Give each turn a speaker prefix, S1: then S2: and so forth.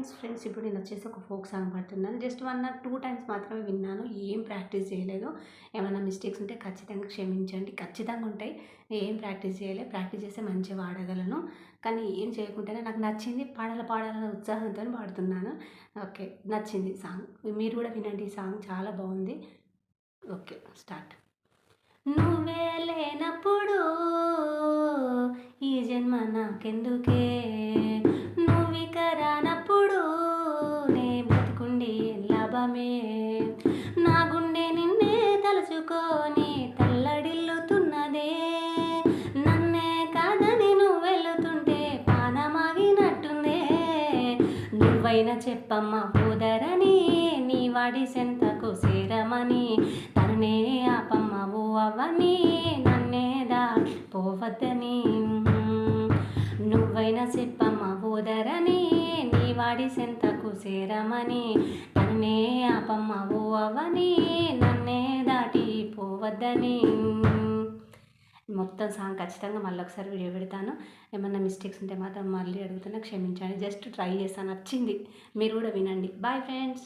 S1: Friends friends ఇప్పుడు నేను వచ్చేసి ఒక folk song పాడుతున్నాను. Just one or two times మాత్రమే విన్నాను. ఏం ప్రాక్టీస్ చేయలేదు. ఏమైనా మిస్టేక్స్ ఉంటే ఖచ్చితంగా క్షమించండి. ఖచ్చితంగా ఉంటాయి. ఏం ప్రాక్టీస్ చేయలేదు. ప్రాక్టీస్ చేస్తే మంచిగా పాడగలను. కానీ ఏం చేయకుండానే నాకు నచ్చింది పాడాలి పాడాలనే ఉత్సాహంతో పాడుతున్నాను. ఓకే నచ్చింది సాంగ్. మీరు కూడా వినండి ఈ సాంగ్. చాలా బాగుంది. Okay start. నువ్వే లేనప్పుడు ఈ జన్మ నాకెందుకే? లాభమే నా గుండె నిన్నే తలుచుకొని తల్లడిల్లుతున్నదే. నన్నే కాదని నువ్వు వెళుతుంటే పానమాగినట్టుందే నువ్వైనా చెప్పమ్మ పోదరని నీ వాడి సెంతకు సేరమని. తననే ఆపమ్మ ఓ అవ్వని నన్నే దా పోవద్దని. నువ్వైనా చెప్పమ్మ పోదరని పాడి సెంతకు సేరమని నన్నే ఆపమ్మ అవని నన్నే దాటి పోవద్దని. మొత్తం సాంగ్ ఖచ్చితంగా మళ్ళీ ఒకసారి వీడియో పెడతాను. ఏమన్నా మిస్టేక్స్ ఉంటే మాత్రం మళ్ళీ అడుగుతున్నా క్షమించండి. జస్ట్ ట్రై చేస్తాను. నచ్చింది. మీరు కూడా వినండి. Bye friends